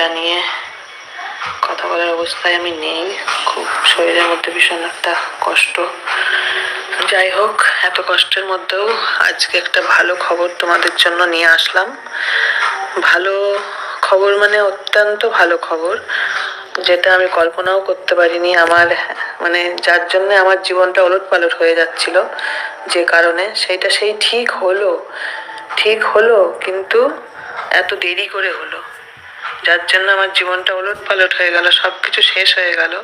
জানিয়ে কথা বলার অবস্থায় আমি নেই। খুব শরীরের মধ্যে ভীষণ একটা কষ্ট। যাই হোক, এত কষ্টের মধ্যেও আজকে একটা ভালো খবর তোমাদের জন্য নিয়ে আসলাম। ভালো খবর মানে অত্যন্ত ভালো খবর, যেটা আমি কল্পনাও করতে পারিনি। আমার মানে যার জন্য আমার জীবনটা ওলট পালট হয়ে যাচ্ছিল যে কারণে। সেইটা সেই ঠিক হলো ঠিক হলো, কিন্তু এত দেরি করে হলো। যার জন্য আমার জীবনটা ওলট পালট হয়ে গেল সব কিছু শেষ হয়ে গেল।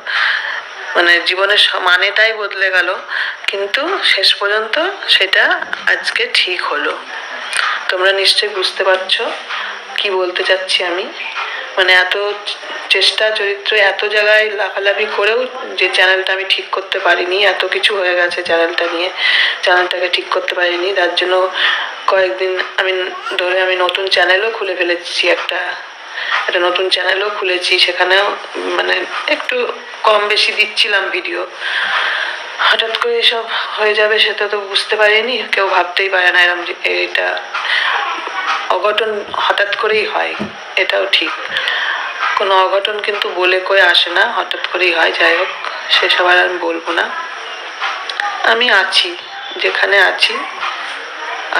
মানে জীবনের মানেটাই বদলে গেল, কিন্তু শেষ পর্যন্ত সেটা আজকে ঠিক হলো। তোমরা নিশ্চয়ই বুঝতে পারছ কি বলতে চাচ্ছি আমি? মানে এত চেষ্টা, চরিত্র এত জায়গায় লাফালাফি করেও যে চ্যানেলটা আমি ঠিক করতে পারিনি, এত কিছু হয়ে গেছে চ্যানেলটা নিয়ে চ্যানেলটাকে ঠিক করতে পারিনি। তার জন্য কয়েকদিন আমি ধরে আমি নতুন চ্যানেলও খুলে ফেলেছি একটা একটা নতুন চ্যানেলও খুলেছি, সেখানেও মানে একটু কম বেশি দিচ্ছিলাম ভিডিও হঠাৎ করে এসব হয়ে যাবে সেটা তো বুঝতে পারিনি, কেউ ভাবতেই পারে না এরম এটা অঘটন হঠাৎ করেই হয়, এটাও ঠিক। কোনো অঘটন কিন্তু বলে কয়ে আসে না, হঠাৎ করেই হয়, যাই হোক সেসব আর আমি বলব না। আমি আছি, যেখানে আছি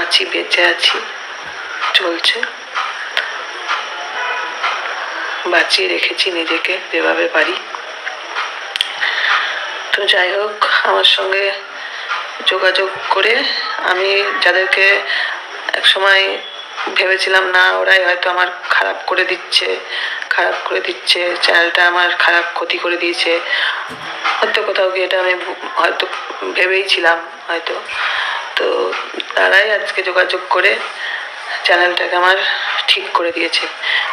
আছি, বেঁচে আছি, চলছে। বাঁচিয়ে রেখেছি নিজেকে যেভাবে পারি। তো যাই হোক, আমার সঙ্গে যোগাযোগ করে আমি যাদেরকে এক সময় ভেবেছিলাম, না, ওরাই হয়তো আমার খারাপ করে দিচ্ছে, খারাপ করে দিচ্ছে, চ্যানেলটা আমার খারাপ ক্ষতি করে দিয়েছে। হয়তো কোথাও গিয়ে এটা আমি হয়তো ভেবেই ছিলাম, হয়তো। তো তারাই আজকে যোগাযোগ করে চ্যানেলটাকে আমার ঠিক করে দিয়েছে।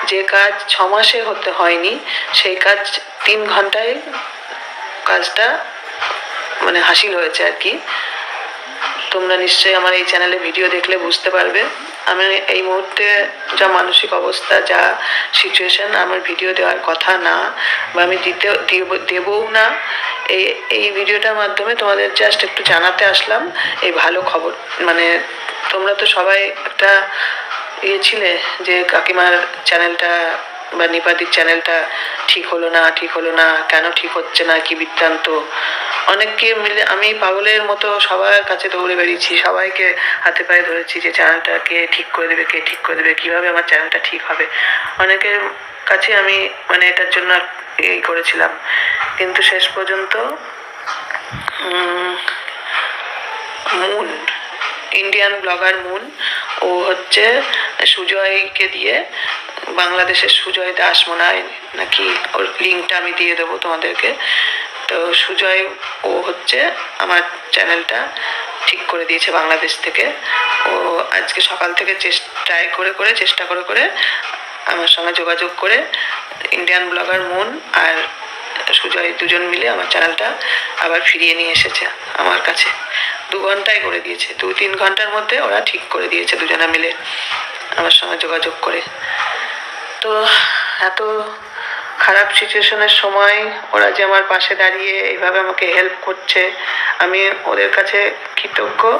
যে কাজ ছ মাসে হতে হয়নি, সেই কাজ তিন ঘন্টায় কাজটা মানে হাসিল হয়েছে আর কি। তোমরা নিশ্চয়ই আমার এই চ্যানেলে ভিডিও দেখলে বুঝতে পারবে। আমি এই মুহূর্তে যা মানসিক অবস্থা, যা সিচুয়েশন আমার ভিডিও দেওয়ার কথা না বা আমি দিতে, দিব- দেবও না। এই এই ভিডিওটার মাধ্যমে তোমাদের জাস্ট একটু জানাতে আসলাম। এই ভালো খবর মানে তোমরা তো সবাই একটা ইয়ে ছিলে যে কাকিমার চ্যানেলটা বা নিপাদির চ্যানেলটা ঠিক হলো না, ঠিক হলো না, কেন ঠিক হচ্ছে না, কি বৃত্তান্ত? অনেককে মিলে আমি পাগলের মতো সবার কাছে দৌড়ে বেরিয়েছি সবাইকে হাতে পায়ে ধরেছি যে চ্যানেলটা কে ঠিক করে দেবে, কে ঠিক করে দেবে, কীভাবে আমার চ্যানেলটা ঠিক হবে? অনেকের কাছে আমি মানে এটার জন্য এই করেছিলাম। কিন্তু শেষ পর্যন্ত মুন ইন্ডিয়ান ব্লগার মুন ও হচ্ছে সুজয়কে দিয়ে বাংলাদেশের সুজয় দাস মনে হয় নাকি ওর লিঙ্কটা আমি দিয়ে দেবো তোমাদেরকে। তো সুজয়, ও হচ্ছে আমার চ্যানেলটা ঠিক করে দিয়েছে বাংলাদেশ থেকে। ও আজকে সকাল থেকে চেষ্টা করে করে, চেষ্টা করে করে আমার সঙ্গে যোগাযোগ করে ইন্ডিয়ান ব্লগার মুন আর সুজয় দুজন মিলে আমার চ্যানেলটা আবার ফিরিয়ে নিয়ে এসেছে আমার কাছে। দু ঘন্টায় করে দিয়েছে। দু তিন ঘণ্টার মধ্যে ওরা ঠিক করে দিয়েছে দুজনে মিলে আমার সঙ্গে যোগাযোগ করে। তো এত খারাপ সিচুয়েশনের সময় ওরা যে আমার পাশে দাঁড়িয়ে এইভাবে আমাকে হেল্প করছে, আমি ওদের কাছে কৃতজ্ঞ।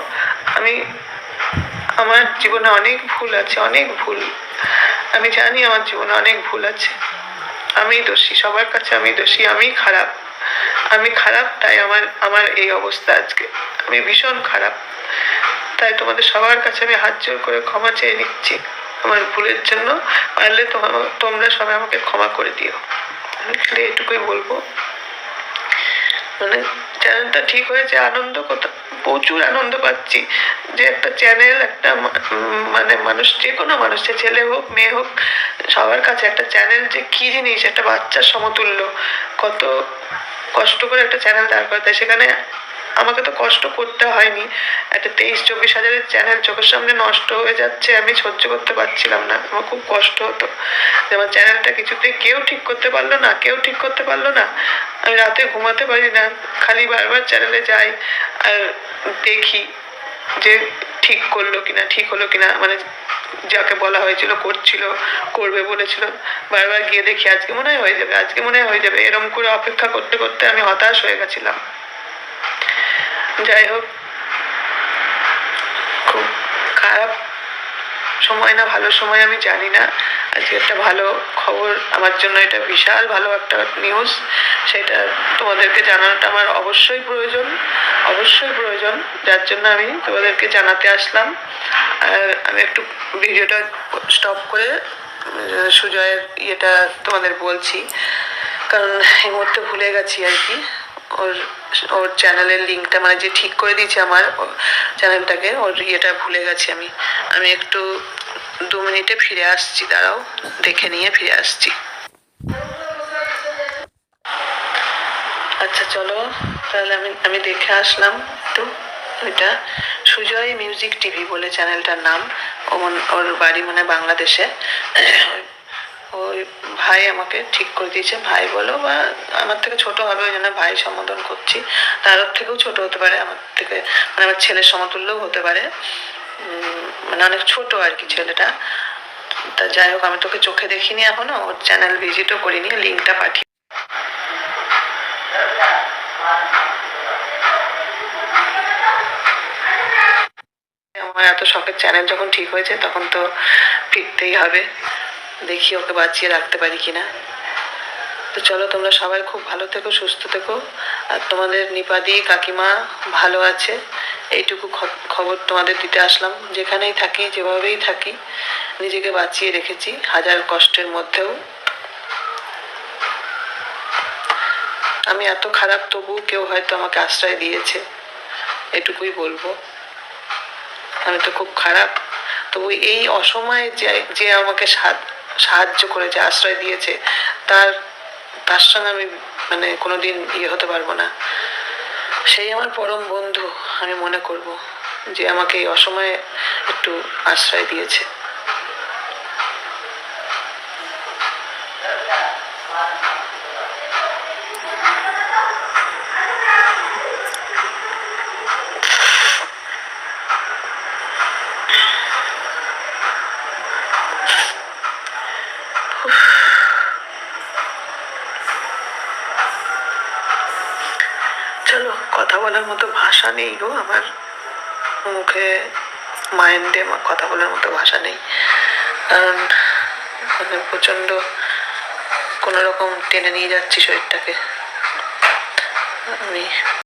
আমি, আমার জীবনে অনেক ভুল আছে, অনেক ভুল। আমি জানি আমার জীবনে অনেক ভুল আছে। আমি দোষী, সবার কাছে আমি দোষী, আমি খারাপ। আমি খারাপ, তাই আমার আমার এই অবস্থা আজকে। আমি ভীষণ খারাপ। তাই তোমাদের সবার কাছে আমি হাত জোর করে ক্ষমা চেয়ে নিচ্ছি। আমার ভুলের জন্য পারলে তোমা- তোমরা সবাই আমাকে ক্ষমা করে দিও। আমি খালি এটুকুই বলব। মানে চ্যানেলটা ঠিক হয়েছে, আনন্দ কত প্রচুর আনন্দ পাচ্ছি। যে একটা চ্যানেল, একটা মানে মানুষ, যে কোনো মানুষ ছেলে হোক, মেয়ে হোক সবার কাছে একটা চ্যানেল যে কি জিনিস, একটা বাচ্চার সমতুল্য। কত কষ্ট করে একটা চ্যানেল দাঁড় করাতে। সেখানে আমাকে তো কষ্ট করতে হয়নি। একটা তেইশ, চব্বিশ হাজারের চ্যানেল চোখের সামনে নষ্ট হয়ে যাচ্ছে, আমি সহ্য করতে পারছিলাম না। আমার খুব কষ্ট হতো যে আমার চ্যানেলটা কিছুতে কেউ ঠিক করতে পারল না, কেউ ঠিক করতে পারল না। আমি রাতে ঘুমাতে পারি না, খালি বারবার চ্যানেলে যাই আর দেখি যে ঠিক করল কিনা, ঠিক হলো কিনা। মানে যাকে বলা হয়েছিল করছিল, করবে বলেছিল। বারবার গিয়ে দেখি আজকে মনে হয় হয়ে যাবে, আজকে মনে হয় হয়ে যাবে। এরম করে অপেক্ষা করতে করতে আমি হতাশ হয়ে গেছিলাম। যাই হোক, খুব খারাপ সময় না, ভালো সময় আমি জানি না। আজকে একটা ভালো খবর, আমার জন্য এটা বিশাল ভালো একটা নিউজ সেটা তোমাদেরকে জানানোটা আমার অবশ্যই প্রয়োজন অবশ্যই প্রয়োজন, যার জন্য আমি তোমাদেরকে জানাতে আসলাম। আর আমি একটু ভিডিওটা স্টপ করে সুজয়ের ইয়েটা তোমাদের বলছি, কারণ এই মুহূর্তে ভুলে গেছি আর কি। ওর ওর চ্যানেলের লিঙ্কটা মানে যে ঠিক করে দিয়েছে আমার চ্যানেলটাকে ওর ইয়েটা ভুলে গেছি আমি। আমি একটু দু মিনিটে ফিরে আসছি, দাঁড়াও, দেখে নিয়ে ফিরে আসছি। আচ্ছা চলো, তাহলে আমি আমি দেখে আসলাম একটু ওইটা সুজয় মিউজিক টিভি বলে চ্যানেলটার নাম ও মন- ওর বাড়ি মানে বাংলাদেশে। ওই ভাই আমাকে ঠিক করে দিয়েছে, ভাই বলো, বা আমার থেকে ছোট হবে, ওই জন্য ভাই সম্বোধন করছি। তার থেকেও ছোট হতে পারে, আমার থেকে মানে আমার ছেলের সমতুল্যও হতে পারে। মানে অনেক ছোট আর কি ছেলেটা। তা যাই হোক, আমি তোকে চোখে দেখিনি এখনও, ওর চ্যানেল ভিজিটও করিনি লিঙ্কটা পাঠিয়ে আমার এত শখের চ্যানেল যখন ঠিক হয়েছে, তখন তো ফিরতেই হবে। দেখি ওকে বাঁচিয়ে রাখতে পারি কিনা। তো চলো, তোমরা সবাই খুব ভালো থেকো, সুস্থ থেকো। আর তোমাদের নিপাদি কাকিমা ভালো আছে। এইটুকু খবর তোমাদের দিতে আসলাম। যেখানেই থাকি, যেভাবেই থাকি, নিজেকে বাঁচিয়ে রেখেছি হাজার কষ্টের মধ্যেও। আমি এত খারাপ তবুও কেউ হয়তো আমাকে আশ্রয় দিয়েছে। এটুকুই বলব। আমি তো খুব খারাপ। তবু এই অসময়ে যে যে আমাকে সাহায্য করেছে, আশ্রয় দিয়েছে, তার তার সঙ্গে আমি মানে কোনোদিন ইয়ে হতে পারব না। সেই আমার পরম বন্ধু আমি মনে করব যে আমাকে এই অসময়ে একটু আশ্রয় দিয়েছে চলো কথা বলার মতো ভাষা নেই গো, আমার মুখে মাইন্ডে কথা বলার মতো ভাষা নেই। কারণ মানে প্রচণ্ড কোনো রকম টেনে নিয়ে যাচ্ছি শরীরটাকে। আমি